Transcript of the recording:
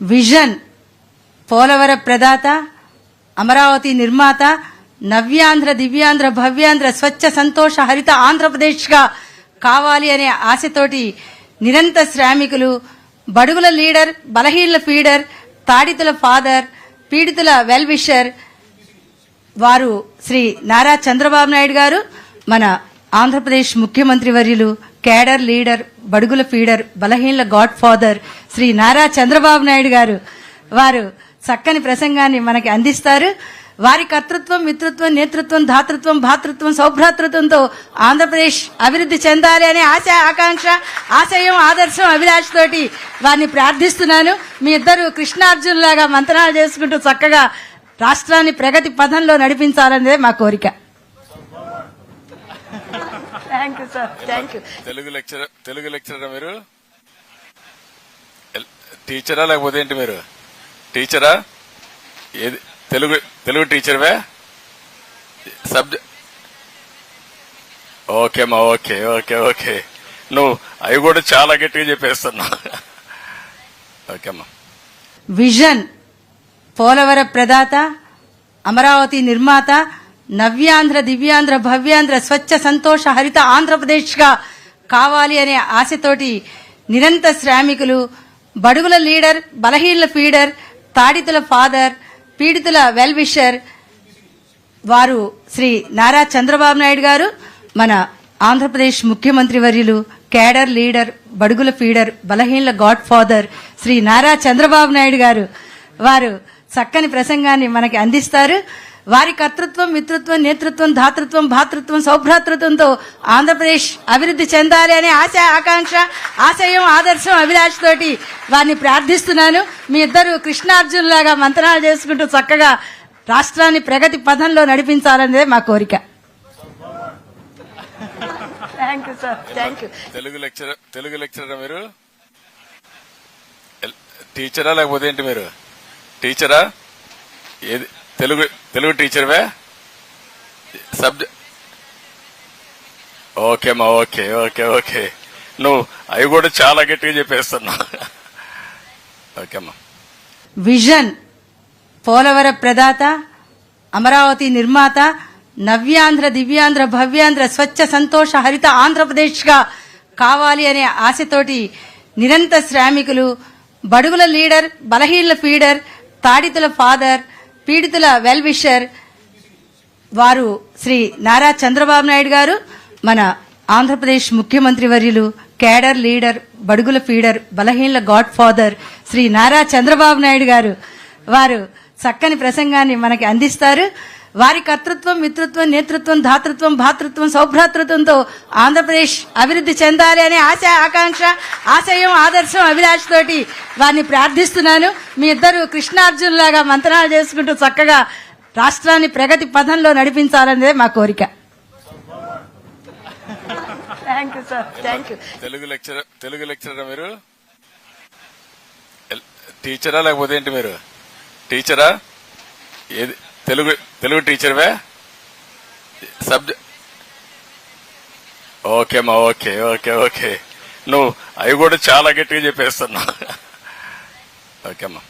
Vision పోలవర ప్రదాత అమరావతి నిర్మాత నవ్యాంధ్ర దివ్యాంధ్ర భవ్యాంధ్ర స్వచ్ఛ సంతోష హరిత ఆంధ్రప్రదేశ్గా కావాలి అనే ఆశతోటి నిరంతర శ్రామికులు బడుగుల లీడర్ బలహీనల ఫీడర్ తాడితుల ఫాదర్ పీడితుల వెల్విషర్ వారు శ్రీ నారా చంద్రబాబు నాయుడు గారు మన ఆంధ్రప్రదేశ్ ముఖ్యమంత్రి వర్యులు కేడర్ లీడర్ బడుగుల ఫీడర్ బలహీనల గాడ్ ఫాదర్ శ్రీ నారా చంద్రబాబు నాయుడు గారు వారు చక్కని ప్రసంగాన్ని మనకి అందిస్తారు. వారి కర్తృత్వం మిత్రత్వం నేతృత్వం ధాతృత్వం భాతృత్వం సౌభ్రాతృత్వంతో ఆంధ్రప్రదేశ్ అభివృద్ధి చెందాలి అనే ఆశ ఆకాంక్ష ఆశయం ఆదర్శం అభిలాష్ తోటి వారిని ప్రార్థిస్తున్నాను. మీ ఇద్దరు కృష్ణార్జునులాగా మంతనాలు చేసుకుంటూ చక్కగా రాష్ట్రాన్ని ప్రగతి పథంలో నడిపించాలనేదే మా కోరిక. Thank you sir thank you Telugu lecture Telugu లెక్చరరా మీరు? టీచరా లేకపోతే ఏంటి మీరు? టీచరా? ఏది? తెలుగు తెలుగు టీచర్వే? సబ్జెక్ట్ ఓకేమ్మా ఓకే ఓకే ఓకే. నువ్వు అవి కూడా చాలా గట్టిగా చెప్పేస్తున్నా ఓకేమ్మా విజన్ పోలవర ప్రదాత అమరావతి నిర్మాత నవ్యాంధ్ర దివ్యాంధ్ర భవ్యాంధ్ర స్వచ్ఛ సంతోష హరిత ఆంధ్రప్రదేశ్గా కావాలి అనే ఆశతోటి నిరంతర శ్రామికులు బడుగుల లీడర్ బలహీనల ఫీడర్ తాడితుల ఫాదర్ పీడితుల వెల్ విషర్ వారు శ్రీ నారా చంద్రబాబు నాయుడు గారు మన ఆంధ్రప్రదేశ్ ముఖ్యమంత్రి వర్యులు కేడర్ లీడర్ బడుగుల ఫీడర్ బలహీనల గాడ్ ఫాదర్ శ్రీ నారా చంద్రబాబు నాయుడు గారు. వారు చక్కని ప్రసంగాన్ని మనకి అందిస్తారు. వారి కర్తృత్వం మిత్రత్వం నేతృత్వం ధాతృత్వం భాతృత్వం సౌభ్రాతృత్వంతో ఆంధ్రప్రదేశ్ అభివృద్ధి చెందాలి అనే ఆశ ఆకాంక్ష ఆశయం ఆదర్శం అభిలాష్ తోటి వారిని ప్రార్థిస్తున్నాను. మీ ఇద్దరు కృష్ణార్జునులాగా మంతనాలు చేసుకుంటూ చక్కగా రాష్ట్రాన్ని ప్రగతి పథంలో నడిపించాలనేదే మా కోరిక. Thank you sir thank you Telugu lecture Telugu లెక్చరరా మీరు? ఎల్- టీచరా లేకపోతే ఏంటి మీరు? టీచరా? ఏది తెలుగు తెలుగు టీచర్వే సబ్జెక్ట్ ఓకేమ్మా ఓకే ఓకే ఓకే నువ్వు అవి కూడా చాలా గట్టిగా చెప్పేస్తున్నా ఓకేమ్మా విజన్ పోలవర ప్రదాత అమరావతి నిర్మాత నవ్యాంధ్ర దివ్యాంధ్ర భవ్యాంధ్ర స్వచ్ఛ సంతోష హరిత ఆంధ్రప్రదేశ్గా కావాలి అనే ఆశతోటి నిరంతర శ్రామికులు బడుగుల లీడర్ బలహీనల ఫీడర్ తాడితుల ఫాదర్ పీడితుల వెల్ విషర్ వారు శ్రీ నారా చంద్రబాబు నాయుడు గారు మన ఆంధ్రప్రదేశ్ ముఖ్యమంత్రి వర్యులు కేడర్ లీడర్ బడుగుల ఫీడర్ బలహీనల గాడ్ ఫాదర్ శ్రీ నారా చంద్రబాబు నాయుడు గారు వారు చక్కని ప్రసంగాన్ని మనకి అందిస్తారు. వారి కర్తృత్వం మిత్రత్వం నేతృత్వం ధాతృత్వం భాతృత్వం సౌభ్రాతృత్వంతో ఆంధ్రప్రదేశ్ అభివృద్ధి చెందాలి అనే ఆశ ఆకాంక్ష ఆశయం ఆదర్శం అభిలాష్ తోటి వారిని ప్రార్థిస్తున్నాను. మీ ఇద్దరు కృష్ణార్జునులాగా మంతనాలు చేసుకుంటూ చక్కగా రాష్ట్రాన్ని ప్రగతి పథంలో నడిపించాలనేదే మా కోరిక. Thank you sir thank you Telugu lecture Telugu లెక్చరరా మీరు? ఎల్- టీచరా లేకపోతే ఏంటి మీరు? టీచరా? ఏది? తెలుగు తెలుగు టీచర్వే? సబ్జెక్ట్ ఓకేమ్మా ఓకే ఓకే ఓకే. నువ్వు అవి కూడా చాలా గట్టిగా చెప్పేస్తున్నావు. ఓకేమ్మా